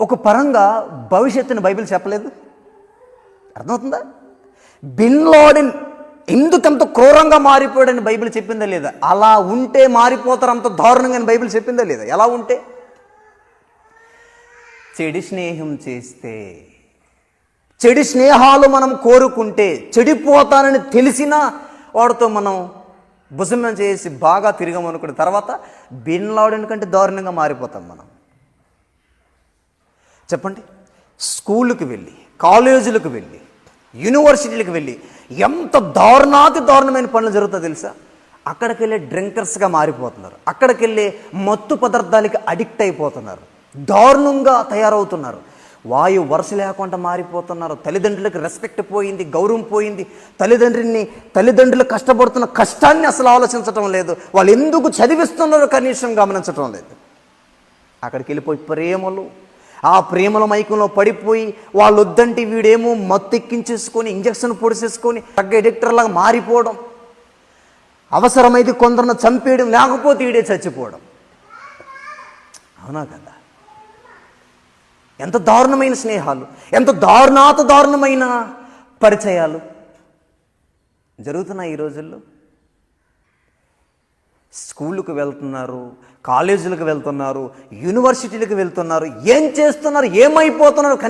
ఒక పరంగా భవిష్యత్తుని బైబిల్ చెప్పలేదు? అర్థమవుతుందా? బిన్ లాడెన్ ఎందుకంత క్రూరంగా మారిపోయాడని బైబిల్ చెప్పిందా లేదా? అలా ఉంటే మారిపోతారు అంత దారుణంగా అని బైబిల్ చెప్పిందా లేదా? ఎలా ఉంటే? చెడు స్నేహం చేస్తే చెడు స్నేహాలు మనం కోరుకుంటే చెడిపోతానని తెలిసినా వాడితో మనం భుజమం చేసి బాగా తిరగమనుకున్న తర్వాత బిన్ లాడెన్ కంటే దారుణంగా మారిపోతాం మనం. చెప్పండి. స్కూళ్ళకి వెళ్ళి కాలేజీలకు వెళ్ళి యూనివర్సిటీలకు వెళ్ళి ఎంత దారుణాతి దారుణమైన పనులు జరుగుతుందో తెలుసా? అక్కడికి వెళ్ళే డ్రింకర్స్గా మారిపోతున్నారు. అక్కడికి వెళ్ళే మత్తు పదార్థాలకి అడిక్ట్ అయిపోతున్నారు. దారుణంగా తయారవుతున్నారు. వాయు వరుస లేకుండా మారిపోతున్నారు. తల్లిదండ్రులకు రెస్పెక్ట్ పోయింది గౌరవం పోయింది. తల్లిదండ్రుల్ని తల్లిదండ్రులు కష్టపడుతున్న కష్టాన్ని అసలు ఆలోచించటం లేదు. వాళ్ళు ఎందుకు చదివిస్తున్నారో కనీసం గమనించటం లేదు. అక్కడికి వెళ్ళిపోయి ప్రేమలు ఆ ప్రేమల మైకంలో పడిపోయి వాళ్ళు వద్దంటే వీడేమో మత్తు ఎక్కించేసుకొని ఇంజక్షన్ పొడిసేసుకొని తగ్గ ఎడిక్టర్లాగా మారిపోవడం. అవసరమైతే కొందరిని చంపేయడం లేకపోతే వీడే చచ్చిపోవడం. అవునా కదా? ఎంత దారుణమైన స్నేహాలు ఎంత దారుణాత దారుణమైన పరిచయాలు జరుగుతున్నాయి ఈ రోజుల్లో. స్కూళ్ళకు వెళ్తున్నారు కాలేజీలకు వెళ్తున్నారు యూనివర్సిటీలకు వెళ్తున్నారు ఏం చేస్తున్నారు ఏమైపోతున్నారు కనీసం